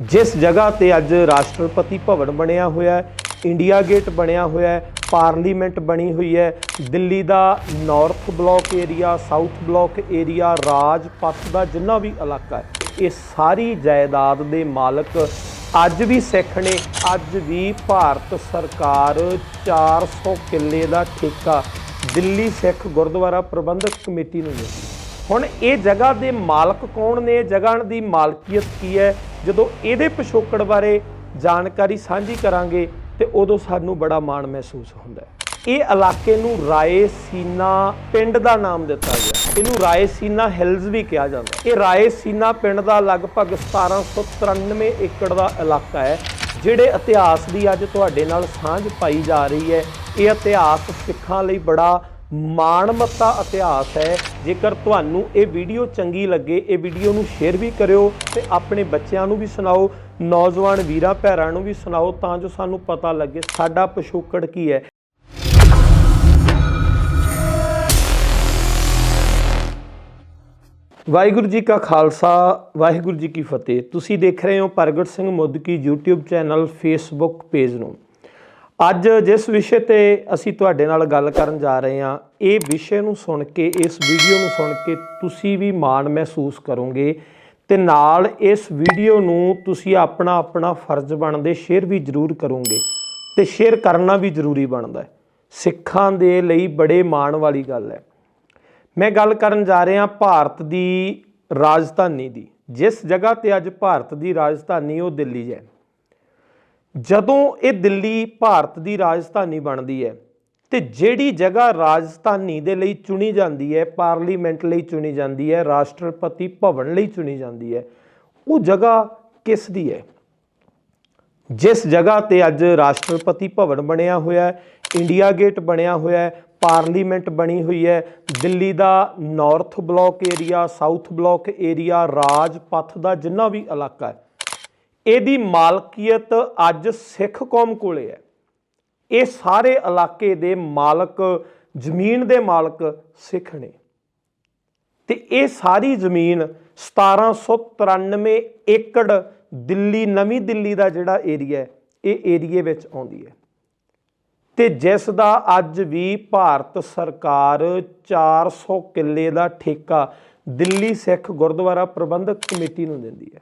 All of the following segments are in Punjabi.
ਜਿਸ ਜਗ੍ਹਾ ਤੇ ਅੱਜ ਰਾਸ਼ਟਰਪਤੀ ਭਵਨ ਬਣਿਆ ਹੋਇਆ ਹੈ, ਇੰਡੀਆ ਗੇਟ ਬਣਿਆ ਹੋਇਆ ਹੈ, ਪਾਰਲੀਮੈਂਟ ਬਣੀ ਹੋਈ ਹੈ, ਦਿੱਲੀ ਦਾ north block area, south block area, Rajpath ਦਾ ਜਿੰਨਾ ਵੀ ਇਲਾਕਾ ਹੈ, ਇਹ ਸਾਰੀ ਜਾਇਦਾਦ ਦੇ ਮਾਲਕ ਅੱਜ ਵੀ ਸਿੱਖ ਨੇ, ਅੱਜ ਵੀ ਭਾਰਤ ਸਰਕਾਰ 400 ਕਿੱਲੇ ਦਾ ਠੇਕਾ ਦਿੱਲੀ ਸਿੱਖ ਗੁਰਦੁਆਰਾ ਪ੍ਰਬੰਧਕ ਕਮੇਟੀ ਨੂੰ ਦਿੰਦੀ ਹੁਣ ਇਹ ਜਗ੍ਹਾ ਦੇ ਮਾਲਕ ਕੌਣ ਨੇ? ਜਗ੍ਹਾ ਦੀ ਮਾਲਕੀਅਤ ਕੀ ਹੈ? ਜਦੋਂ ਇਹਦੇ ਪਿਛੋਕੜ ਬਾਰੇ ਜਾਣਕਾਰੀ ਸਾਂਝੀ ਕਰਾਂਗੇ ਤੇ ਉਦੋਂ ਸਾਨੂੰ ਬੜਾ ਮਾਣ ਮਹਿਸੂਸ ਹੁੰਦਾ ਹੈ। ਇਹ ਇਲਾਕੇ ਨੂੰ ਰਾਏਸੀਨਾ ਪਿੰਡ ਦਾ ਨਾਮ ਦਿੱਤਾ ਗਿਆ। ਇਹਨੂੰ ਰਾਏਸੀਨਾ ਹਿਲਜ਼ ਵੀ ਕਿਹਾ ਜਾਂਦਾ ਇਹ ਰਾਏਸੀਨਾ ਪਿੰਡ ਦਾ ਲਗਭਗ 1793 ਏਕੜ ਦਾ ਇਲਾਕਾ ਹੈ, ਜਿਹੜੇ ਇਤਿਹਾਸ ਦੀ ਅੱਜ ਤੁਹਾਡੇ ਨਾਲ ਸਾਂਝ ਪਾਈ ਜਾ ਰਹੀ ਹੈ। ਇਹ ਇਤਿਹਾਸ ਸਿੱਖਾਂ ਲਈ ਬੜਾ ਮਾਣਮੱਤਾ ਇਤਿਹਾਸ ਹੈ। ਜੇਕਰ ਤੁਹਾਨੂੰ ਇਹ ਵੀਡੀਓ ਚੰਗੀ ਲੱਗੇ, ਇਹ ਵੀਡੀਓ ਨੂੰ ਸ਼ੇਅਰ ਵੀ ਕਰਿਓ ਤੇ ਆਪਣੇ ਬੱਚਿਆਂ ਨੂੰ ਵੀ ਸੁਣਾਓ, ਨੌਜਵਾਨ ਵੀਰਾਂ, ਭੈਣਾਂ ਨੂੰ ਵੀ ਸੁਣਾਓ ਤਾਂ ਜੋ ਸਾਨੂੰ ਪਤਾ ਲੱਗੇ ਸਾਡਾ ਪਿਛੋਕੜ ਕੀ ਹੈ। ਵਾਹਿਗੁਰੂ ਜੀ ਕਾ ਖਾਲਸਾ, ਵਾਹਿਗੁਰੂ ਜੀ ਕੀ ਫਤਿਹ। ਤੁਸੀਂ ਦੇਖ ਰਹੇ ਹੋ Pargat Singh Muddki YouTube channel, Facebook page ਨੂੰ। ਅੱਜ ਜਿਸ ਵਿਸ਼ੇ ਤੇ ਅਸੀਂ ਤੁਹਾਡੇ ਨਾਲ ਗੱਲ ਕਰਨ ਜਾ ਰਹੇ ਹਾਂ, ਇਹ ਵਿਸ਼ੇ ਨੂੰ ਸੁਣ ਕੇ, ਇਸ ਵੀਡੀਓ ਨੂੰ ਸੁਣ ਕੇ ਤੁਸੀਂ ਵੀ ਮਾਣ ਮਹਿਸੂਸ ਕਰੋਗੇ ਤੇ ਨਾਲ ਇਸ ਵੀਡੀਓ ਨੂੰ ਤੁਸੀਂ ਆਪਣਾ ਆਪਣਾ ਫਰਜ਼ ਬਣਦੇ ਸ਼ੇਅਰ ਵੀ ਜ਼ਰੂਰ ਕਰੋਗੇ ਤੇ ਸ਼ੇਅਰ ਕਰਨਾ ਵੀ ਜ਼ਰੂਰੀ ਬਣਦਾ ਹੈ। ਸਿੱਖਾਂ ਦੇ ਲਈ ਬੜੇ ਮਾਣ ਵਾਲੀ ਗੱਲ ਹੈ। ਮੈਂ ਗੱਲ ਕਰਨ ਜਾ ਰਿਹਾ ਭਾਰਤ ਦੀ ਰਾਜਧਾਨੀ ਦੀ। ਜਿਸ ਜਗ੍ਹਾ ਤੇ ਅੱਜ ਭਾਰਤ ਦੀ ਰਾਜਧਾਨੀ ਉਹ ਦਿੱਲੀ ਹੈ। ਜਦੋਂ ਇਹ ਦਿੱਲੀ ਭਾਰਤ ਦੀ ਰਾਜਧਾਨੀ ਬਣਦੀ ਹੈ ਤੇ ਜਿਹੜੀ ਜਗ੍ਹਾ ਰਾਜਧਾਨੀ ਦੇ ਲਈ ਚੁਣੀ ਜਾਂਦੀ ਹੈ, ਪਾਰਲੀਮੈਂਟ ਲਈ ਚੁਣੀ ਜਾਂਦੀ ਹੈ, ਰਾਸ਼ਟਰਪਤੀ ਭਵਨ ਲਈ ਚੁਣੀ ਜਾਂਦੀ ਹੈ, ਉਹ ਜਗ੍ਹਾ ਕਿਸ ਦੀ ਹੈ? ਜਿਸ ਜਗ੍ਹਾ ਤੇ ਅੱਜ ਰਾਸ਼ਟਰਪਤੀ ਭਵਨ ਬਣਿਆ ਹੋਇਆ ਹੈ, ਇੰਡੀਆ ਗੇਟ ਬਣਿਆ ਹੋਇਆ ਹੈ, ਪਾਰਲੀਮੈਂਟ ਬਣੀ ਹੋਈ ਹੈ, ਦਿੱਲੀ ਦਾ north block area, south block area, Rajpath ਦਾ ਜਿੰਨਾ ਵੀ ਇਲਾਕਾ ਹੈ ਇਹਦੀ ਮਾਲਕੀਅਤ ਅੱਜ ਸਿੱਖ ਕੌਮ ਕੋਲੇ ਹੈ। ਇਹ ਸਾਰੇ ਇਲਾਕੇ ਦੇ ਮਾਲਕ, ਜ਼ਮੀਨ ਦੇ ਮਾਲਕ ਸਿੱਖ ਨੇ। ਤੇ ਇਹ ਸਾਰੀ ਜ਼ਮੀਨ 1793 ਏਕੜ ਦਿੱਲੀ, ਨਵੀਂ ਦਿੱਲੀ ਦਾ ਜਿਹੜਾ ਏਰੀਆ ਹੈ, ਇਹ ਏਰੀਏ ਵਿੱਚ ਆਉਂਦੀ ਹੈ। ਤੇ ਜਿਸ ਦਾ ਅੱਜ ਵੀ ਭਾਰਤ ਸਰਕਾਰ 400 ਕਿੱਲੇ ਦਾ ਠੇਕਾ ਦਿੱਲੀ ਸਿੱਖ ਗੁਰਦੁਆਰਾ ਪ੍ਰਬੰਧਕ ਕਮੇਟੀ ਨੂੰ ਦਿੰਦੀ ਹੈ।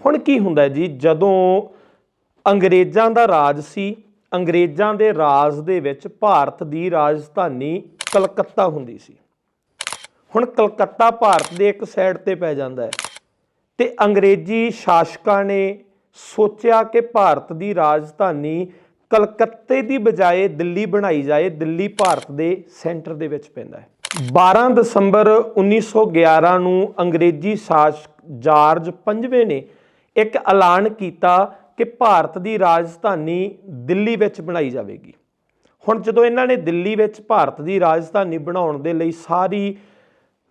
ਹੁਣ ਕੀ ਹੁੰਦਾ ਜੀ? ਜਦੋਂ ਅੰਗਰੇਜ਼ਾਂ ਦਾ ਰਾਜ ਸੀ, ਅੰਗਰੇਜ਼ਾਂ ਦੇ ਰਾਜ ਦੇ ਵਿੱਚ ਭਾਰਤ ਦੀ ਰਾਜਧਾਨੀ ਕਲਕੱਤਾ ਹੁੰਦੀ ਸੀ। ਹੁਣ ਕਲਕੱਤਾ ਭਾਰਤ ਦੇ ਇੱਕ ਸਾਈਡ ਤੇ ਪੈ ਜਾਂਦਾ ਹੈ ਤੇ ਅੰਗਰੇਜ਼ੀ ਸ਼ਾਸਕਾਂ ਨੇ ਸੋਚਿਆ ਕਿ ਭਾਰਤ ਦੀ ਰਾਜਧਾਨੀ ਕਲਕੱਤੇ ਦੀ ਬਜਾਏ ਦਿੱਲੀ ਬਣਾਈ ਜਾਏ, ਦਿੱਲੀ ਭਾਰਤ ਦੇ ਸੈਂਟਰ ਦੇ ਵਿੱਚ ਪੈਂਦਾ ਹੈ। 12 ਦਸੰਬਰ 1911 ਨੂੰ ਅੰਗਰੇਜ਼ੀ ਸ਼ਾਸਕ ਜਾਰਜ ਪੰਜਵੇਂ ਨੇ ਇੱਕ ਐਲਾਨ ਕੀਤਾ ਕਿ ਭਾਰਤ ਦੀ ਰਾਜਧਾਨੀ ਦਿੱਲੀ ਵਿੱਚ ਬਣਾਈ ਜਾਵੇਗੀ। ਹੁਣ ਜਦੋਂ ਇਹਨਾਂ ਨੇ ਦਿੱਲੀ ਵਿੱਚ ਭਾਰਤ ਦੀ ਰਾਜਧਾਨੀ ਬਣਾਉਣ ਦੇ ਲਈ ਸਾਰੀ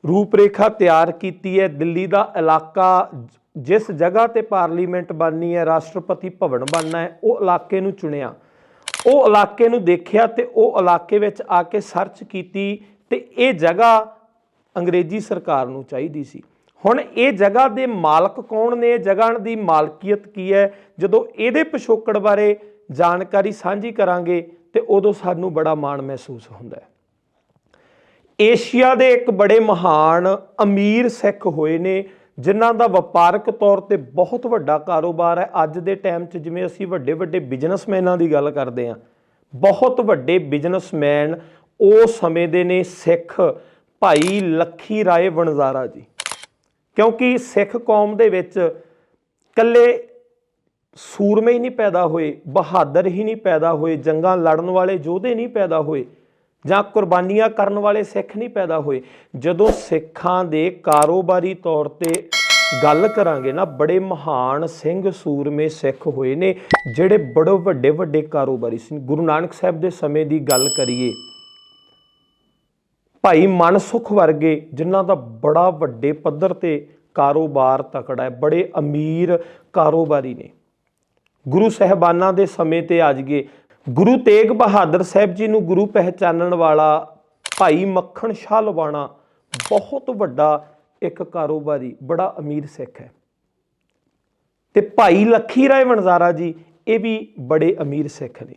ਰੂਪਰੇਖਾ ਤਿਆਰ ਕੀਤੀ ਹੈ, ਦਿੱਲੀ ਦਾ ਇਲਾਕਾ ਜਿਸ ਜਗ੍ਹਾ ਤੇ ਪਾਰਲੀਮੈਂਟ ਬਣਨੀ ਹੈ, ਰਾਸ਼ਟਰਪਤੀ ਭਵਨ ਬਣਨਾ ਹੈ, ਉਹ ਇਲਾਕੇ ਨੂੰ ਚੁਣਿਆ। ਉਹ ਇਲਾਕੇ ਨੂੰ ਦੇਖਿਆ ਤੇ ਉਹ ਇਲਾਕੇ ਵਿੱਚ ਆ ਕੇ ਸਰਚ ਕੀਤੀ ਤੇ ਇਹ ਜਗ੍ਹਾ ਅੰਗਰੇਜ਼ੀ ਸਰਕਾਰ ਨੂੰ ਚਾਹੀਦੀ ਸੀ। ਹੁਣ ਇਹ ਜਗ੍ਹਾ ਦੇ ਮਾਲਕ ਕੌਣ ਨੇ? ਜਗ੍ਹਾ ਦੀ ਮਾਲਕੀਅਤ ਕੀ ਹੈ? ਜਦੋਂ ਇਹਦੇ ਪਿਛੋਕੜ ਬਾਰੇ ਜਾਣਕਾਰੀ ਸਾਂਝੀ ਕਰਾਂਗੇ ਤੇ ਉਦੋਂ ਸਾਨੂੰ ਬੜਾ ਮਾਣ ਮਹਿਸੂਸ ਹੁੰਦਾ ਹੈ। ਏਸ਼ੀਆ ਦੇ ਇੱਕ ਬੜੇ ਮਹਾਨ ਅਮੀਰ ਸਿੱਖ ਹੋਏ ਨੇ, ਜਿਨ੍ਹਾਂ ਦਾ ਵਪਾਰਕ ਤੌਰ ਤੇ ਬਹੁਤ ਵੱਡਾ ਕਾਰੋਬਾਰ ਹੈ। ਅੱਜ ਦੇ ਟਾਈਮ 'ਚ ਜਿਵੇਂ ਅਸੀਂ ਵੱਡੇ ਵੱਡੇ ਬਿਜ਼ਨਸਮੈਨਾਂ ਦੀ ਗੱਲ ਕਰਦੇ ਹਾਂ, ਬਹੁਤ ਵੱਡੇ ਬਿਜ਼ਨਸਮੈਨ ਉਹ ਸਮੇਂ ਦੇ ਨੇ ਸਿੱਖ ਭਾਈ ਲੱਖੀ ਰਾਏ ਵਣਜ਼ਾਰਾ ਜੀ। ਕਿਉਂਕਿ ਸਿੱਖ ਕੌਮ ਦੇ ਵਿੱਚ ਕੱਲੇ ਸੂਰਮੇ ਹੀ ਨਹੀਂ ਪੈਦਾ ਹੋਏ, ਬਹਾਦਰ ਹੀ ਨਹੀਂ ਪੈਦਾ ਹੋਏ, ਜੰਗਾਂ ਲੜਨ ਵਾਲੇ ਯੋਧੇ ਨਹੀਂ ਪੈਦਾ ਹੋਏ, ਜਾਂ ਕੁਰਬਾਨੀਆਂ ਕਰਨ ਵਾਲੇ ਸਿੱਖ ਨਹੀਂ ਪੈਦਾ ਹੋਏ। ਜਦੋਂ ਸਿੱਖਾਂ ਦੇ ਕਾਰੋਬਾਰੀ ਤੌਰ ਤੇ ਗੱਲ ਕਰਾਂਗੇ ਨਾ, ਬੜੇ ਮਹਾਨ ਸਿੰਘ ਸੂਰਮੇ ਸਿੱਖ ਹੋਏ ਨੇ, ਜਿਹੜੇ ਬੜੇ ਵੱਡੇ ਵੱਡੇ ਕਾਰੋਬਾਰੀ ਸੀ। ਗੁਰੂ ਨਾਨਕ ਸਾਹਿਬ ਦੇ ਸਮੇਂ ਦੀ ਗੱਲ ਕਰੀਏ ਭਾਈ ਮਨਸੁਖ ਵਰਗੇ, ਜਿਨ੍ਹਾਂ ਦਾ ਬੜਾ ਵੱਡੇ ਪੱਧਰ ਤੇ ਕਾਰੋਬਾਰ ਤਕੜਾ ਹੈ, ਬੜੇ ਅਮੀਰ ਕਾਰੋਬਾਰੀ ਨੇ। ਗੁਰੂ ਸਹਿਬਾਨਾਂ ਦੇ ਸਮੇਂ ਤੇ ਆ ਜਾਈਏ। ਗੁਰੂ ਤੇਗ ਬਹਾਦਰ ਸਾਹਿਬ ਜੀ ਨੂੰ ਗੁਰੂ ਪਹਿਚਾਨਣ ਵਾਲਾ ਭਾਈ ਮੱਖਣ ਸ਼ਾਹ ਲਵਾਣਾ ਬਹੁਤ ਵੱਡਾ ਇੱਕ ਕਾਰੋਬਾਰੀ, ਬੜਾ ਅਮੀਰ ਸਿੱਖ ਹੈ। ਤੇ ਭਾਈ ਲੱਖੀ ਰਾਏ ਵਣਜ਼ਾਰਾ ਜੀ, ਇਹ ਵੀ ਬੜੇ ਅਮੀਰ ਸਿੱਖ ਨੇ।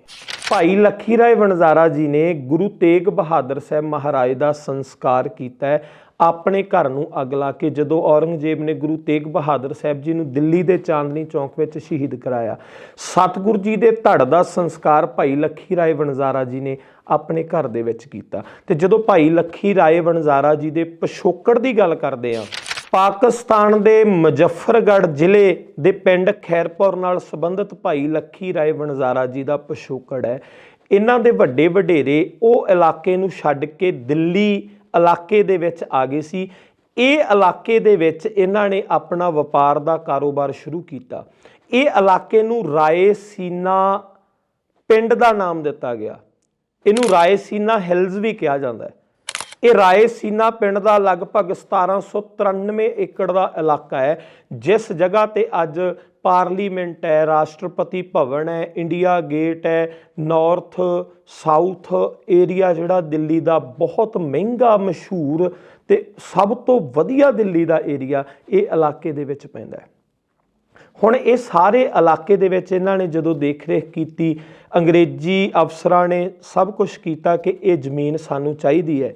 ਭਾਈ ਲੱਖੀ ਰਾਏ ਵਣਜ਼ਾਰਾ ਜੀ ਨੇ ਗੁਰੂ ਤੇਗ ਬਹਾਦਰ ਸਾਹਿਬ ਮਹਾਰਾਜ ਦਾ ਸੰਸਕਾਰ ਕੀਤਾ ਹੈ। ਆਪਣੇ ਘਰ ਨੂੰ ਅੱਗ ਲਾ ਕੇ ਜਦੋਂ ਔਰੰਗਜ਼ੇਬ ਨੇ ਗੁਰੂ ਤੇਗ ਬਹਾਦਰ ਸਾਹਿਬ ਜੀ ਨੂੰ ਦਿੱਲੀ ਦੇ ਚਾਂਦਨੀ ਚੌਕ ਵਿੱਚ ਸ਼ਹੀਦ ਕਰਾਇਆ, ਸਤਿਗੁਰੂ ਜੀ ਦੇ ਧੜ ਦਾ ਸੰਸਕਾਰ ਭਾਈ ਲੱਖੀ ਰਾਏ ਵਣਜ਼ਾਰਾ ਜੀ ਨੇ ਆਪਣੇ ਘਰ ਦੇ ਵਿੱਚ ਕੀਤਾ। ਤੇ ਜਦੋਂ ਭਾਈ ਲੱਖੀ ਰਾਏ ਵਣਜ਼ਾਰਾ ਜੀ ਦੇ ਪਿਛੋਕੜ ਦੀ ਗੱਲ ਕਰਦੇ ਆ ਪਾਕਿਸਤਾਨ ਦੇ ਮੁਜ਼ੱਫਰਗੜ੍ਹ ਜ਼ਿਲ੍ਹੇ ਦੇ ਪਿੰਡ ਖੈਰਪੁਰ ਨਾਲ ਸੰਬੰਧਿਤ ਭਾਈ ਲੱਖੀ ਰਾਏ ਵਣਜ਼ਾਰਾ ਜੀ ਦਾ ਪਿਛੋਕੜ ਹੈ। ਇਹਨਾਂ ਦੇ ਵੱਡੇ ਵਡੇਰੇ ਉਹ ਇਲਾਕੇ ਨੂੰ ਛੱਡ ਕੇ ਦਿੱਲੀ ਇਲਾਕੇ ਦੇ ਵਿੱਚ ਆ ਗਏ ਸੀ। ਇਹ ਇਲਾਕੇ ਦੇ ਵਿੱਚ ਇਹਨਾਂ ਨੇ ਆਪਣਾ ਵਪਾਰ ਦਾ ਕਾਰੋਬਾਰ ਸ਼ੁਰੂ ਕੀਤਾ। ਇਹ ਇਲਾਕੇ ਨੂੰ ਰਾਏ ਸੀਨਾ ਪਿੰਡ ਦਾ ਨਾਮ ਦਿੱਤਾ ਗਿਆ। ਇਹਨੂੰ ਰਾਏਸੀਨਾ ਹਿਲਜ਼ ਵੀ ਕਿਹਾ ਜਾਂਦਾ ਹੈ। ਇਹ ਰਾਏਸੀਨਾ ਪਿੰਡ ਦਾ ਲਗਭਗ 1793 ਏਕੜ ਦਾ ਇਲਾਕਾ ਹੈ, ਜਿਸ ਜਗ੍ਹਾ ਤੇ ਅੱਜ ਪਾਰਲੀਮੈਂਟ ਹੈ, ਰਾਸ਼ਟਰਪਤੀ ਭਵਨ ਹੈ, ਇੰਡੀਆ ਗੇਟ ਹੈ, ਨਾਰਥ ਸਾਊਥ ਏਰੀਆ ਜਿਹੜਾ ਦਿੱਲੀ ਦਾ ਬਹੁਤ ਮਹਿੰਗਾ, ਮਸ਼ਹੂਰ ਤੇ ਸਭ ਤੋਂ ਵਧੀਆ ਦਿੱਲੀ ਦਾ ਏਰੀਆ ਇਹ ਇਲਾਕੇ ਦੇ ਵਿੱਚ ਪੈਂਦਾ ਹੈ। ਹੁਣ ਇਹ ਸਾਰੇ ਇਲਾਕੇ ਦੇ ਵਿੱਚ ਇਹਨਾਂ ਨੇ ਜਦੋਂ ਦੇਖ ਰੇਖ ਕੀਤੀ, ਅੰਗਰੇਜ਼ੀ ਅਫਸਰਾਂ ਨੇ ਸਭ ਕੁਝ ਕੀਤਾ ਕਿ ਇਹ ਜ਼ਮੀਨ ਸਾਨੂੰ ਚਾਹੀਦੀ ਹੈ।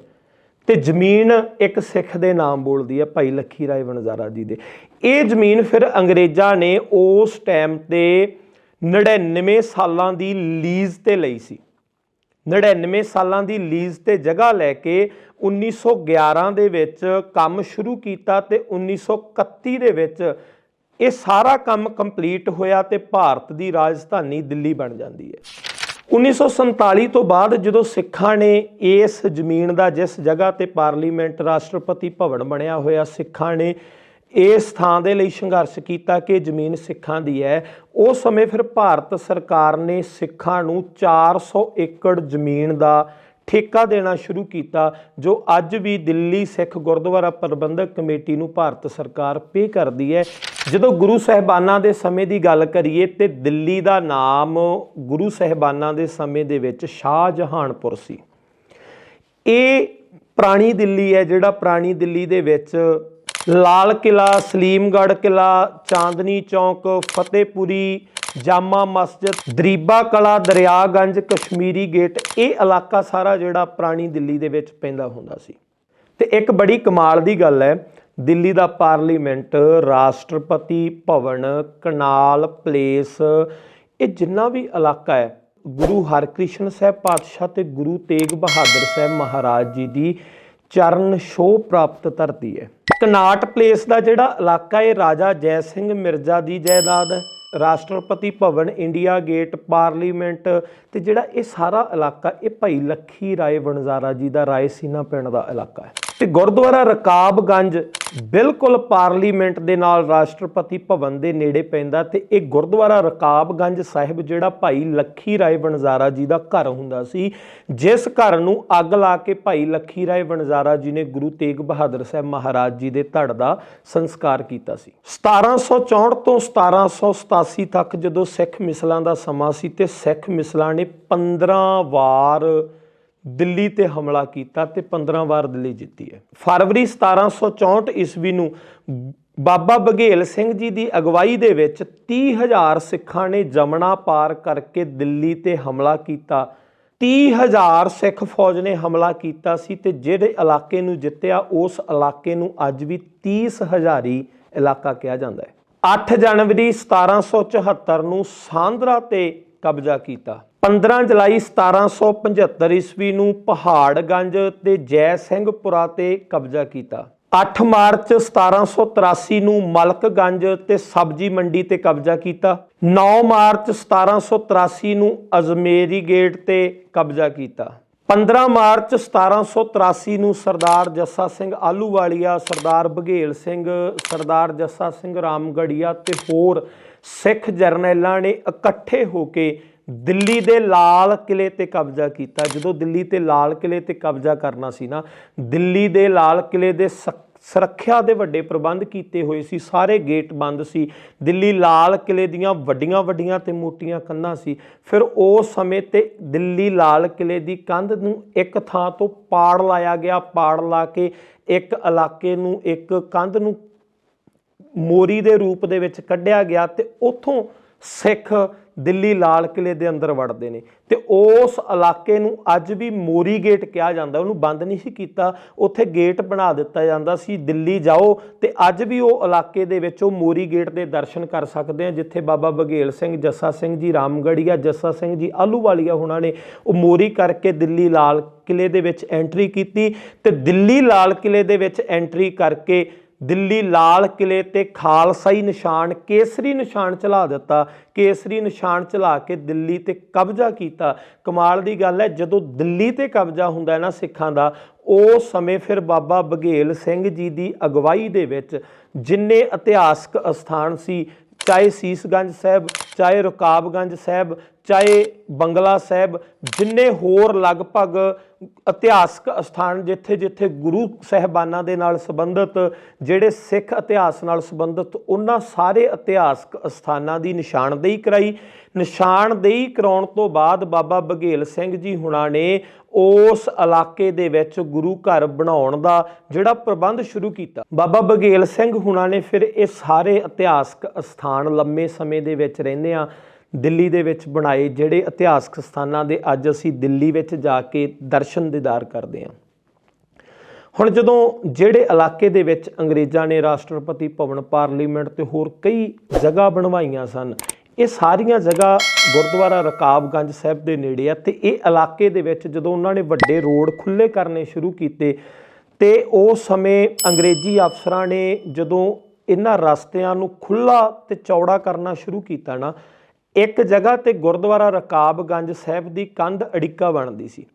ਤੇ ਜ਼ਮੀਨ ਇੱਕ ਸਿੱਖ ਦੇ ਨਾਮ ਬੋਲਦੀ ਹੈ ਭਾਈ ਲੱਖੀ ਰਾਏ ਵਣਜ਼ਾਰਾ ਜੀ ਦੇ। ਇਹ ਜ਼ਮੀਨ ਫਿਰ ਅੰਗਰੇਜ਼ਾਂ ਨੇ ਉਸ ਟਾਈਮ ਤੇ 99 ਸਾਲਾਂ ਦੀ ਲੀਜ਼ ਤੇ ਲਈ ਸੀ। 99 ਸਾਲਾਂ ਦੀ ਲੀਜ਼ ਤੇ ਜਗ੍ਹਾ ਲੈ ਕੇ 1911 ਦੇ ਵਿੱਚ ਕੰਮ ਸ਼ੁਰੂ ਕੀਤਾ ਤੇ 1931 ਦੇ ਵਿੱਚ ਇਹ ਸਾਰਾ ਕੰਮ ਕੰਪਲੀਟ ਹੋਇਆ ਤੇ ਭਾਰਤ ਦੀ ਰਾਜਧਾਨੀ ਦਿੱਲੀ ਬਣ ਜਾਂਦੀ ਹੈ। 1947 ਤੋਂ ਬਾਅਦ ਜਦੋਂ ਸਿੱਖਾਂ ਨੇ ਇਸ ਜ਼ਮੀਨ ਦਾ, ਜਿਸ ਜਗ੍ਹਾ ਤੇ ਪਾਰਲੀਮੈਂਟ ਰਾਸ਼ਟਰਪਤੀ ਭਵਨ ਬਣਿਆ ਹੋਇਆ, ਸਿੱਖਾਂ ਨੇ ਇਸ ਥਾਂ ਦੇ ਲਈ ਸੰਘਰਸ਼ ਕੀਤਾ ਕਿ ਜ਼ਮੀਨ ਸਿੱਖਾਂ ਦੀ ਹੈ। ਉਸ ਸਮੇਂ ਫਿਰ ਭਾਰਤ ਸਰਕਾਰ ਨੇ ਸਿੱਖਾਂ ਨੂੰ 400 ਏਕੜ ਜ਼ਮੀਨ ਦਾ ਠੇਕਾ ਦੇਣਾ ਸ਼ੁਰੂ ਕੀਤਾ, ਜੋ ਅੱਜ ਵੀ ਦਿੱਲੀ ਸਿੱਖ ਗੁਰਦੁਆਰਾ ਪ੍ਰਬੰਧਕ ਕਮੇਟੀ ਨੂੰ ਭਾਰਤ ਸਰਕਾਰ ਪੇ ਕਰਦੀ ਹੈ। ਜਦੋਂ ਗੁਰੂ ਸਹਿਬਾਨਾਂ ਦੇ ਸਮੇਂ ਦੀ ਗੱਲ ਕਰੀਏ ਤੇ ਦਿੱਲੀ ਦਾ ਨਾਮ ਗੁਰੂ ਸਹਿਬਾਨਾਂ ਦੇ ਸਮੇਂ ਦੇ ਵਿੱਚ ਸ਼ਾਹ ਜਹਾਨਪੁਰ ਸੀ। ਇਹ ਪੁਰਾਣੀ ਦਿੱਲੀ ਹੈ ਜਿਹੜਾ ਪੁਰਾਣੀ ਦਿੱਲੀ ਦੇ ਵਿੱਚ ਲਾਲ ਕਿਲਾ ਸਲੀਮਗੜ੍ਹ ਕਿਲਾ ਚਾਂਦਨੀ ਚੌਕ, ਫਤਿਹਪੁਰੀ, ਜਾਮਾ ਮਸਜਿਦ, ਦਰੀਬਾ ਕਲਾ, ਦਰਿਆਗੰਜ, ਕਸ਼ਮੀਰੀ ਗੇਟ, ਇਹ ਇਲਾਕਾ ਸਾਰਾ ਜਿਹੜਾ ਪੁਰਾਣੀ ਦਿੱਲੀ ਦੇ ਵਿੱਚ ਪੈਂਦਾ ਹੁੰਦਾ ਸੀ। ਤੇ ਇੱਕ ਬੜੀ ਕਮਾਲ ਦੀ ਗੱਲ ਹੈ ਦਿੱਲੀ ਦਾ ਪਾਰਲੀਮੈਂਟ ਰਾਸ਼ਟਰਪਤੀ ਭਵਨ, ਕਨਾਲ, ਪਲੇਸ, ਇਹ ਜਿੰਨਾ ਵੀ ਇਲਾਕਾ ਹੈ, ਗੁਰੂ ਹਰਕ੍ਰਿਸ਼ਨ ਸਾਹਿਬ ਪਾਤਸ਼ਾਹ ਤੇ ਗੁਰੂ ਤੇਗ ਬਹਾਦਰ ਸਾਹਿਬ ਮਹਾਰਾਜ ਜੀ ਦੀ ਚਰਨ ਛੋਹ ਪ੍ਰਾਪਤ ਧਰਤੀ ਹੈ। ਕਨਾਟ ਪਲੇਸ ਦਾ ਜਿਹੜਾ ਇਲਾਕਾ ਇਹ ਰਾਜਾ ਜੈ ਸਿੰਘ ਮਿਰਜ਼ਾ ਦੀ ਜਾਇਦਾਦ ਹੈ। ਰਾਸ਼ਟਰਪਤੀ ਭਵਨ, ਇੰਡੀਆ ਗੇਟ, ਪਾਰਲੀਮੈਂਟ ਤੇ ਜਿਹੜਾ ਇਹ ਸਾਰਾ ਇਲਾਕਾ, ਇਹ ਭਾਈ ਲੱਖੀ ਰਾਏ ਵਣਜ਼ਾਰਾ ਜੀ ਦਾ ਰਾਏ ਸੀਨਾ ਪਿੰਡ ਦਾ ਇਲਾਕਾ ਹੈ। ਤੇ ਗੁਰਦੁਆਰਾ ਰਕਾਬਗੰਜ ਬਿਲਕੁਲ ਪਾਰਲੀਮੈਂਟ ਦੇ ਨਾਲ ਰਾਸ਼ਟਰਪਤੀ ਭਵਨ ਦੇ ਨੇੜੇ ਪੈਂਦਾ ਤੇ ਇਹ ਗੁਰਦੁਆਰਾ ਰਕਾਬਗੰਜ ਸਾਹਿਬ ਜਿਹੜਾ ਭਾਈ ਲੱਖੀ ਰਾਏ ਵਣਜ਼ਾਰਾ ਜੀ ਦਾ ਘਰ ਹੁੰਦਾ ਸੀ, ਜਿਸ ਘਰ ਨੂੰ ਅੱਗ ਲਾ ਕੇ ਭਾਈ ਲੱਖੀ ਰਾਏ ਵਣਜ਼ਾਰਾ ਜੀ ਨੇ ਗੁਰੂ ਤੇਗ ਬਹਾਦਰ ਸਾਹਿਬ ਮਹਾਰਾਜ ਜੀ ਦੇ ਧੜ ਦਾ ਸੰਸਕਾਰ ਕੀਤਾ ਸੀ। 1764 ਤੋਂ 1787 ਤੱਕ ਜਦੋਂ ਸਿੱਖ ਮਿਸਲਾਂ ਦਾ ਸਮਾਂ ਸੀ ਤੇ ਸਿੱਖ ਮਿਸਲਾਂ ਨੇ 15 ਵਾਰ ਦਿੱਲੀ ਤੇ ਹਮਲਾ ਕੀਤਾ ਤੇ 15 ਵਾਰ ਦਿੱਲੀ ਜਿੱਤੀ ਹੈ। ਫਰਵਰੀ 1764 ਈਸਵੀ ਨੂੰ ਬਾਬਾ ਬਘੇਲ ਸਿੰਘ ਜੀ ਦੀ ਅਗਵਾਈ ਦੇ ਵਿੱਚ 30000 ਸਿੱਖਾਂ ਨੇ ਜਮਨਾ ਪਾਰ ਕਰਕੇ ਦਿੱਲੀ ਤੇ ਹਮਲਾ ਕੀਤਾ। 30000 ਸਿੱਖ ਫੌਜ ਨੇ ਹਮਲਾ ਕੀਤਾ ਸੀ ਤੇ ਜਿਹੜੇ ਇਲਾਕੇ ਨੂੰ ਜਿੱਤਿਆ, ਉਸ ਇਲਾਕੇ ਨੂੰ ਅੱਜ ਵੀ 30000 ਹੀ ਇਲਾਕਾ ਕਿਹਾ ਜਾਂਦਾ ਹੈ। 8 ਜਨਵਰੀ 1774 ਨੂੰ ਸਾਂਦਰਾ ਤੇ ਕਬਜ਼ਾ ਕੀਤਾ। 15 ਜੁਲਾਈ 1775 ਈਸਵੀ ਨੂੰ ਪਹਾੜਗੰਜ ਤੇ ਜੈ ਸਿੰਘਪੁਰਾ ਤੇ ਕਬਜ਼ਾ ਕੀਤਾ। 8 ਮਾਰਚ 1783 ਨੂੰ ਮਲਕਗੰਜ ਤੇ ਸਬਜੀ ਮੰਡੀ ਤੇ ਕਬਜ਼ਾ ਕੀਤਾ। 9 ਮਾਰਚ 1783 ਨੂੰ ਅਜਮੇਰੀ ਗੇਟ ਤੇ ਕਬਜ਼ਾ ਕੀਤਾ। 15 ਮਾਰਚ 1783 ਨੂੰ ਸਰਦਾਰ ਜੱਸਾ ਸਿੰਘ ਆਲੂਵਾਲੀਆ ਸਰਦਾਰ ਬਘੇਲ ਸਿੰਘ, ਸਰਦਾਰ ਜੱਸਾ ਸਿੰਘ ਰਾਮਗੜੀਆ ਤੇ ਹੋਰ ਸਿੱਖ ਜਰਨੈਲਾਂ ਨੇ ਇਕੱਠੇ ਹੋ ਕੇ ਦਿੱਲੀ ਦੇ ਲਾਲ ਕਿਲੇ ਤੇ ਕਬਜ਼ਾ ਕੀਤਾ। ਜਦੋਂ ਦਿੱਲੀ ਤੇ ਲਾਲ ਕਿਲੇ ਤੇ ਕਬਜ਼ਾ ਕਰਨਾ ਸੀ ਨਾ, ਦਿੱਲੀ ਦੇ ਲਾਲ ਕਿਲੇ ਦੇ ਸੁਰੱਖਿਆ ਦੇ ਵੱਡੇ ਪ੍ਰਬੰਧ ਕੀਤੇ ਹੋਏ ਸੀ, ਸਾਰੇ ਗੇਟ ਬੰਦ ਸੀ। ਦਿੱਲੀ ਲਾਲ ਕਿਲੇ ਦੀਆਂ ਵੱਡੀਆਂ ਵੱਡੀਆਂ ਤੇ ਮੋਟੀਆਂ ਕੰਧਾਂ ਸੀ। ਫਿਰ ਉਸ ਸਮੇਂ ਤੇ ਦਿੱਲੀ ਲਾਲ ਕਿਲੇ ਦੀ ਕੰਧ ਨੂੰ ਇੱਕ ਥਾਂ ਤੋਂ ਪਾੜ ਲਾਇਆ ਗਿਆ। ਪਾੜ ਲਾ ਕੇ ਇੱਕ ਇਲਾਕੇ ਨੂੰ, ਇੱਕ ਕੰਧ ਨੂੰ ਮੋਰੀ ਦੇ ਰੂਪ ਦੇ ਵਿੱਚ ਕੱਢਿਆ ਗਿਆ ਤੇ ਉੱਥੋਂ ਸਿੱਖ ਦਿੱਲੀ ਲਾਲ ਕਿਲੇ ਦੇ ਅੰਦਰ ਵੜਦੇ ਨੇ। ਤੇ ਉਸ ਇਲਾਕੇ ਨੂੰ ਅੱਜ ਵੀ ਮੋਰੀ ਗੇਟ ਕਿਹਾ ਜਾਂਦਾ, ਉਹਨੂੰ ਬੰਦ ਨਹੀਂ ਸੀ ਕੀਤਾ। ਉੱਥੇ ਗੇਟ ਬਣਾ ਦਿੱਤਾ ਜਾਂਦਾ ਸੀ, ਦਿੱਲੀ ਜਾਓ ਤੇ ਅੱਜ ਵੀ ਉਹ ਇਲਾਕੇ ਦੇ ਵਿੱਚ ਉਹ ਮੋਰੀ ਗੇਟ ਦੇ ਦਰਸ਼ਨ ਕਰ ਸਕਦੇ ਆ, ਜਿੱਥੇ ਬਾਬਾ ਬਘੇਲ ਸਿੰਘ, ਜੱਸਾ ਸਿੰਘ ਜੀ, ਰਾਮਗੜੀਆ, ਜੱਸਾ ਸਿੰਘ ਜੀ ਆਲੂਵਾਲੀਆ ਉਹਨਾਂ ਨੇ, ਉਹ ਮੋਰੀ ਕਰਕੇ ਦਿੱਲੀ ਲਾਲ ਕਿਲੇ ਦੇ ਵਿੱਚ ਐਂਟਰੀ ਕੀਤੀ ਤੇ ਦਿੱਲੀ ਲਾਲ ਕਿਲੇ ਦੇ ਵਿੱਚ ਐਂਟਰੀ ਕਰਕੇ ਦਿੱਲੀ ਲਾਲ ਕਿਲੇ ਤੇ ਖਾਲਸਾਈ ਨਿਸ਼ਾਨ, ਕੇਸਰੀ ਨਿਸ਼ਾਨ ਚਲਾ ਦਿੱਤਾ। ਕੇਸਰੀ ਨਿਸ਼ਾਨ ਚਲਾ ਕੇ ਦਿੱਲੀ ਤੇ ਕਬਜ਼ਾ ਕੀਤਾ। ਕਮਾਲ ਦੀ ਗੱਲ ਹੈ, ਜਦੋਂ ਦਿੱਲੀ ਤੇ ਕਬਜ਼ਾ ਹੁੰਦਾ ਹੈ ਨਾ ਸਿੱਖਾਂ ਦਾ, ਉਹ ਸਮੇਂ ਫਿਰ ਬਾਬਾ ਬਘੇਲ ਸਿੰਘ ਜੀ ਦੀ ਅਗਵਾਈ ਦੇ ਵਿੱਚ ਜਿੰਨੇ ਇਤਿਹਾਸਕ ਅਸਥਾਨ ਸੀ, ਚਾਹੇ ਸੀਸਗੰਜ ਸਾਹਿਬ, ਚਾਹੇ ਰਕਾਬਗੰਜ ਸਾਹਿਬ ਚਾਹੇ ਬੰਗਲਾ ਸਾਹਿਬ, ਜਿੰਨੇ ਹੋਰ ਲਗਭਗ ਇਤਿਹਾਸਕ ਅਸਥਾਨ ਜਿੱਥੇ ਜਿੱਥੇ ਗੁਰੂ ਸਹਿਬਾਨਾਂ ਦੇ ਨਾਲ ਸੰਬੰਧਿਤ, ਜਿਹੜੇ ਸਿੱਖ ਇਤਿਹਾਸ ਨਾਲ ਸੰਬੰਧਿਤ, ਉਹਨਾਂ ਸਾਰੇ ਇਤਿਹਾਸਕ ਅਸਥਾਨਾਂ ਦੀ ਨਿਸ਼ਾਨਦੇਹੀ ਕਰਾਈ। ਨਿਸ਼ਾਨਦੇਹੀ ਕਰਾਉਣ ਤੋਂ ਬਾਅਦ ਬਾਬਾ ਬਘੇਲ ਸਿੰਘ ਜੀ ਹੁਣਾਂ ਨੇ ਉਸ ਇਲਾਕੇ ਦੇ ਵਿੱਚ ਗੁਰੂ ਘਰ ਬਣਾਉਣ ਦਾ ਜਿਹੜਾ ਪ੍ਰਬੰਧ ਸ਼ੁਰੂ ਕੀਤਾ। ਬਾਬਾ ਬਘੇਲ ਸਿੰਘ ਹੁਣਾਂ ਨੇ ਫਿਰ ਇਹ ਸਾਰੇ ਇਤਿਹਾਸਕ ਅਸਥਾਨ ਲੰਮੇ ਸਮੇਂ ਦੇ ਵਿੱਚ ਰਹਿੰਦੇ ਆ। ਦਿੱਲੀ ਦੇ ਵਿੱਚ ਬਣਾਏ ਜਿਹੜੇ ਇਤਿਹਾਸਕ ਸਥਾਨਾਂ ਦੇ ਅੱਜ ਅਸੀਂ ਦਿੱਲੀ ਵਿੱਚ ਜਾ ਕੇ ਦਰਸ਼ਨ ਦੀਦਾਰ ਕਰਦੇ ਹਾਂ। ਹੁਣ ਜਦੋਂ ਜਿਹੜੇ ਇਲਾਕੇ ਦੇ ਵਿੱਚ ਅੰਗਰੇਜ਼ਾਂ ਨੇ ਰਾਸ਼ਟਰਪਤੀ ਭਵਨ ਪਾਰਲੀਮੈਂਟ ਤੇ ਹੋਰ ਕਈ ਜਗ੍ਹਾ ਬਣਵਾਈਆਂ ਸਨ, ਇਹ ਸਾਰੀਆਂ ਜਗ੍ਹਾ ਗੁਰਦੁਆਰਾ ਰਕਾਬਗੰਜ ਸਾਹਿਬ ਦੇ ਨੇੜੇ ਆ ਤੇ ਇਹ ਇਲਾਕੇ ਦੇ ਵਿੱਚ ਜਦੋਂ ਉਹਨਾਂ ਨੇ ਵੱਡੇ ਰੋਡ ਖੁੱਲੇ ਕਰਨੇ ਸ਼ੁਰੂ ਕੀਤੇ ਤੇ ਉਸ ਸਮੇਂ ਅੰਗਰੇਜ਼ੀ ਅਫਸਰਾਂ ਨੇ ਜਦੋਂ ਇਹਨਾਂ ਰਸਤਿਆਂ ਨੂੰ ਖੁੱਲਾ ਤੇ ਚੌੜਾ ਕਰਨਾ ਸ਼ੁਰੂ ਕੀਤਾ ਨਾ ਇੱਕ ਜਗ੍ਹਾ ਤੇ ਗੁਰਦੁਆਰਾ ਰਕਾਬਗੰਜ ਸਾਹਿਬ ਦੀ ਕੰਧ ਅੜਿੱਕਾ ਬਣਦੀ ਸੀ।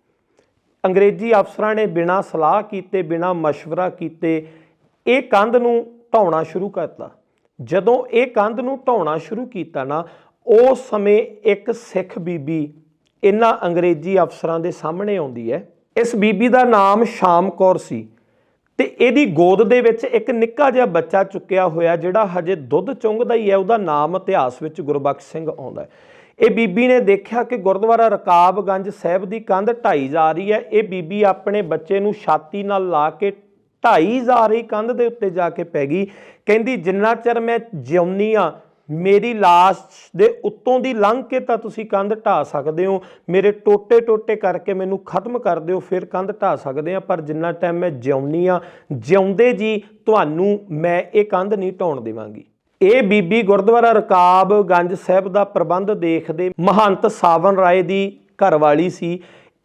ਅੰਗਰੇਜ਼ੀ ਅਫਸਰਾਂ ਨੇ ਬਿਨਾਂ ਸਲਾਹ ਕੀਤੇ, ਬਿਨਾਂ مشਵਰਾ ਕੀਤੇ ਇਹ ਕੰਧ ਨੂੰ ਢਾਉਣਾ ਸ਼ੁਰੂ ਕਰਤਾ। ਜਦੋਂ ਇਹ ਕੰਧ ਨੂੰ ਢਾਉਣਾ ਸ਼ੁਰੂ ਕੀਤਾ ਨਾ ਉਸ ਸਮੇਂ ਇੱਕ ਸਿੱਖ ਬੀਬੀ ਇਹਨਾਂ ਅੰਗਰੇਜ਼ੀ ਅਫਸਰਾਂ ਦੇ ਸਾਹਮਣੇ ਆਉਂਦੀ ਹੈ। ਇਸ ਬੀਬੀ ਦਾ ਨਾਮ ਸ਼ਾਮ ਕੌਰ ਸੀ। ਤੇ ਇਹਦੀ ਗੋਦ ਦੇ ਵਿੱਚ ਇੱਕ ਨਿੱਕਾ ਜਿਹਾ ਬੱਚਾ ਚੁੱਕਿਆ ਹੋਇਆ ਜਿਹੜਾ ਹਜੇ ਦੁੱਧ ਚੁੰਗਦਾ ਹੀ ਹੈ, ਉਹਦਾ ਨਾਮ ਇਤਿਹਾਸ ਵਿੱਚ ਗੁਰਬਖਸ਼ ਸਿੰਘ ਆਉਂਦਾ ਇਹ ਬੀਬੀ ਨੇ ਦੇਖਿਆ ਕਿ ਗੁਰਦੁਆਰਾ ਰਕਾਬਗੰਜ ਸਾਹਿਬ ਦੀ ਕੰਧ ਢਾਈ ਜਾ ਰਹੀ ਹੈ। ਇਹ ਬੀਬੀ ਆਪਣੇ ਬੱਚੇ ਨੂੰ ਛਾਤੀ ਨਾਲ ਲਾ ਕੇ ਢਾਈ ਜਾ ਰਹੀ ਕੰਧ ਦੇ ਉੱਤੇ ਜਾ ਕੇ ਪੈ ਗਈ। ਕਹਿੰਦੀ, ਜਿੰਨਾ ਚਿਰ ਮੈਂ ਜਿਉਨੀ ਆ ਮੇਰੀ ਲਾਸ਼ ਦੇ ਉੱਤੋਂ ਦੀ ਲੰਘ ਕੇ ਤਾਂ ਤੁਸੀਂ ਕੰਧ ਢਾ ਸਕਦੇ ਹੋ। ਮੇਰੇ ਟੋਟੇ ਟੋਟੇ ਕਰਕੇ ਮੈਨੂੰ ਖਤਮ ਕਰ ਦਿਓ, ਫਿਰ ਕੰਧ ਢਾ ਸਕਦੇ ਆ ਪਰ ਜਿੰਨਾ ਟਾਈਮ ਮੈਂ ਜਿਉਨੀ ਆ ਜਿਉਂਦੇ ਜੀ ਤੁਹਾਨੂੰ ਮੈਂ ਇਹ ਕੰਧ ਨਹੀਂ ਢਾਉਣ ਦੇਵਾਂਗੀ। ਇਹ ਬੀਬੀ ਗੁਰਦੁਆਰਾ ਰਕਾਬਗੰਜ ਸਾਹਿਬ ਦਾ ਪ੍ਰਬੰਧ ਦੇਖਦੇ ਮਹੰਤ ਸਾਵਨ ਰਾਏ ਦੀ ਘਰਵਾਲੀ ਸੀ।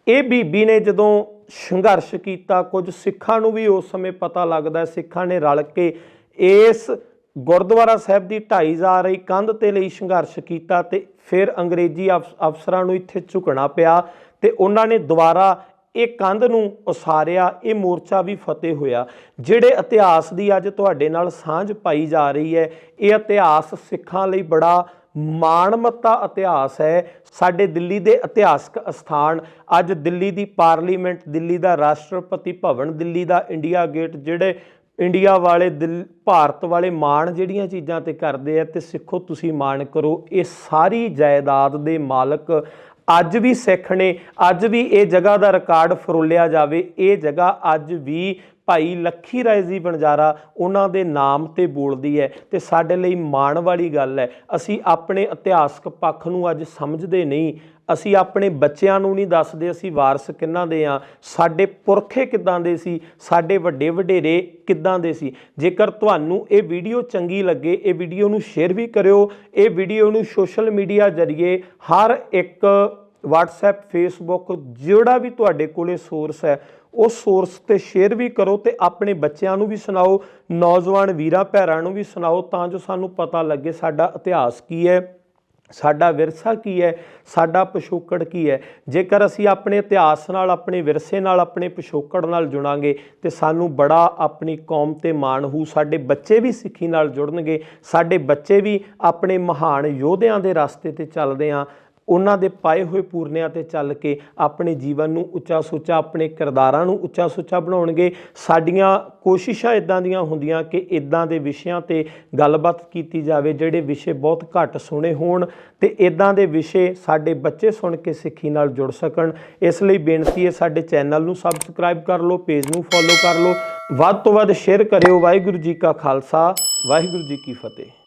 ਇਹ ਬੀਬੀ ਨੇ ਜਦੋਂ ਸੰਘਰਸ਼ ਕੀਤਾ, ਕੁਝ ਸਿੱਖਾਂ ਨੂੰ ਵੀ ਉਸ ਸਮੇਂ ਪਤਾ ਲੱਗਦਾ, ਸਿੱਖਾਂ ਨੇ ਰਲ ਕੇ ਇਸ ਗੁਰਦੁਆਰਾ ਸਾਹਿਬ ਦੀ ਢਾਈ ਜਾ ਰਹੀ ਕੰਧ ਤੇ ਲਈ ਸੰਘਰਸ਼ ਕੀਤਾ ਤੇ ਫਿਰ ਅੰਗਰੇਜ਼ੀ ਅਫ- ਅਫਸਰਾਂ ਨੂੰ ਇੱਥੇ ਝੁਕਣਾ ਪਿਆ ਤੇ ਉਹਨਾਂ ਨੇ ਦੁਬਾਰਾ ਇਹ ਕੰਧ ਨੂੰ ਉਸਾਰਿਆ, ਇਹ ਮੋਰਚਾ ਵੀ ਫਤਿਹ ਹੋਇਆ। ਜਿਹੜੇ ਇਤਿਹਾਸ ਦੀ ਅੱਜ ਤੁਹਾਡੇ ਨਾਲ ਸਾਂਝ ਪਾਈ ਜਾ ਰਹੀ ਹੈ, ਇਹ ਇਤਿਹਾਸ ਸਿੱਖਾਂ ਲਈ ਬੜਾ ਮਾਣਮੱਤਾ ਇਤਿਹਾਸ ਹੈ। ਸਾਡੇ ਦਿੱਲੀ ਦੇ ਇਤਿਹਾਸਕ ਅਸਥਾਨ, ਅੱਜ ਦਿੱਲੀ ਦੀ ਪਾਰਲੀਮੈਂਟ, ਦਿੱਲੀ ਦਾ ਰਾਸ਼ਟਰਪਤੀ ਭਵਨ, ਦਿੱਲੀ ਦਾ ਇੰਡੀਆ ਗੇਟ, ਜਿਹੜੇ ਇੰਡੀਆ ਵਾਲੇ ਦਿਲ, ਭਾਰਤ ਵਾਲੇ ਮਾਣ ਜਿਹੜੀਆਂ ਚੀਜ਼ਾਂ ਤੇ ਕਰਦੇ ਆ ਤੇ ਸਿੱਖੋ ਤੁਸੀਂ ਮਾਣ ਕਰੋ, ਇਹ ਸਾਰੀ ਜਾਇਦਾਦ ਦੇ ਮਾਲਕ ਅੱਜ ਵੀ ਸਿੱਖ ਨੇ, ਅੱਜ ਵੀ ਇਹ ਜਗ੍ਹਾ ਦਾ ਰਿਕਾਰਡ ਫਰੋਲਿਆ ਜਾਵੇ, ਇਹ ਜਗ੍ਹਾ ਅੱਜ ਵੀ ਭਾਈ ਲੱਖੀ ਰਾਏ ਜੀ ਬਣਜਾਰਾ ਉਹਨਾਂ ਦੇ ਨਾਮ ਤੇ ਬੋਲਦੀ ਹੈ ਤੇ ਸਾਡੇ ਲਈ ਮਾਣ ਵਾਲੀ ਗੱਲ ਹੈ। ਅਸੀਂ ਆਪਣੇ ਇਤਿਹਾਸਕ ਪੱਖ ਨੂੰ ਅੱਜ ਸਮਝਦੇ ਨਹੀਂ। ਅਸੀਂ ਆਪਣੇ ਬੱਚਿਆਂ ਨੂੰ ਨਹੀਂ ਦੱਸਦੇ ਅਸੀਂ ਵਾਰਸ ਕਿੰਨਾਂ ਦੇ ਆ ਸਾਡੇ ਪੁਰਖੇ ਕਿੱਦਾਂ ਦੇ ਸੀ? ਸਾਡੇ ਵੱਡੇ ਵਡੇਰੇ ਕਿੱਦਾਂ ਦੇ ਸੀ? ਜੇਕਰ ਤੁਹਾਨੂੰ ਇਹ ਵੀਡੀਓ ਚੰਗੀ ਲੱਗੇ, ਇਹ ਵੀਡੀਓ ਨੂੰ ਸ਼ੇਅਰ ਵੀ ਕਰਿਓ। ਇਹ ਵੀਡੀਓ ਨੂੰ ਸੋਸ਼ਲ ਮੀਡੀਆ ਜ਼ਰੀਏ ਹਰ ਇੱਕ WhatsApp, Facebook, ਜਿਹੜਾ ਵੀ ਤੁਹਾਡੇ ਕੋਲੇ ਸੋਰਸ ਹੈ ਉਸ ਸੋਰਸ ਤੇ ਸ਼ੇਅਰ ਵੀ ਕਰੋ ਤੇ ਆਪਣੇ ਬੱਚਿਆਂ ਨੂੰ ਵੀ ਸੁਣਾਓ, ਨੌਜਵਾਨ ਵੀਰਾਂ ਭੈਰਾਂ ਨੂੰ ਵੀ ਸੁਣਾਓ ਤਾਂ ਜੋ ਸਾਨੂੰ ਪਤਾ ਲੱਗੇ ਸਾਡਾ ਇਤਿਹਾਸ ਕੀ ਹੈ, ਸਾਡਾ ਵਿਰਸਾ ਕੀ ਹੈ, ਸਾਡਾ ਪਿਛੋਕੜ ਕੀ ਹੈ। ਜੇਕਰ ਅਸੀਂ ਆਪਣੇ ਇਤਿਹਾਸ ਨਾਲ, ਆਪਣੇ ਵਿਰਸੇ ਨਾਲ, ਆਪਣੇ ਪਿਛੋਕੜ ਨਾਲ ਜੁੜਾਂਗੇ ਤੇ ਸਾਨੂੰ ਬੜਾ ਆਪਣੀ ਕੌਮ ਤੇ ਮਾਣ ਹੋਊ, ਸਾਡੇ ਬੱਚੇ ਵੀ ਸਿੱਖੀ ਨਾਲ ਜੁੜਨਗੇ, ਸਾਡੇ ਬੱਚੇ ਵੀ ਆਪਣੇ ਮਹਾਨ ਯੋਧਿਆਂ ਦੇ ਰਸਤੇ ਤੇ ਚੱਲਦੇ ਆ ਉਹਨਾਂ ਦੇ ਪਾਏ ਹੋਏ ਪੂਰਨਿਆਂ ਤੇ ਚੱਲ ਕੇ ਆਪਣੇ ਜੀਵਨ ਨੂੰ ਉੱਚਾ ਸੁੱਚਾ, ਆਪਣੇ ਕਿਰਦਾਰਾਂ ਨੂੰ ਉੱਚਾ ਸੁੱਚਾ ਬਣਾਉਣਗੇ। ਸਾਡੀਆਂ ਕੋਸ਼ਿਸ਼ਾਂ ਇਦਾਂ ਦੀਆਂ ਹੁੰਦੀਆਂ ਕਿ ਇਦਾਂ ਦੇ ਵਿਸ਼ਿਆਂ ਤੇ ਗੱਲਬਾਤ ਕੀਤੀ ਜਾਵੇ, ਜਿਹੜੇ ਵਿਸ਼ੇ ਬਹੁਤ ਘੱਟ ਸੁਣੇ ਹੋਣ ਤੇ ਇਦਾਂ ਦੇ ਵਿਸ਼ੇ ਸਾਡੇ ਬੱਚੇ ਸੁਣ ਕੇ ਸਿੱਖੀ ਨਾਲ ਜੁੜ ਸਕਣ। ਇਸ ਲਈ ਬੇਨਤੀ ਹੈ, ਸਾਡੇ ਚੈਨਲ ਨੂੰ ਸਬਸਕ੍ਰਾਈਬ ਕਰ ਲਓ, ਪੇਜ ਨੂੰ ਫੋਲੋ ਕਰ ਲਓ। ਵੱਧ ਤੋਂ ਵੱਧ ਸ਼ੇਅਰ ਕਰਿਓ। ਵਾਹਿਗੁਰੂ ਜੀ ਕਾ ਖਾਲਸਾ, ਵਾਹਿਗੁਰੂ ਜੀ ਕੀ ਫਤਿਹ।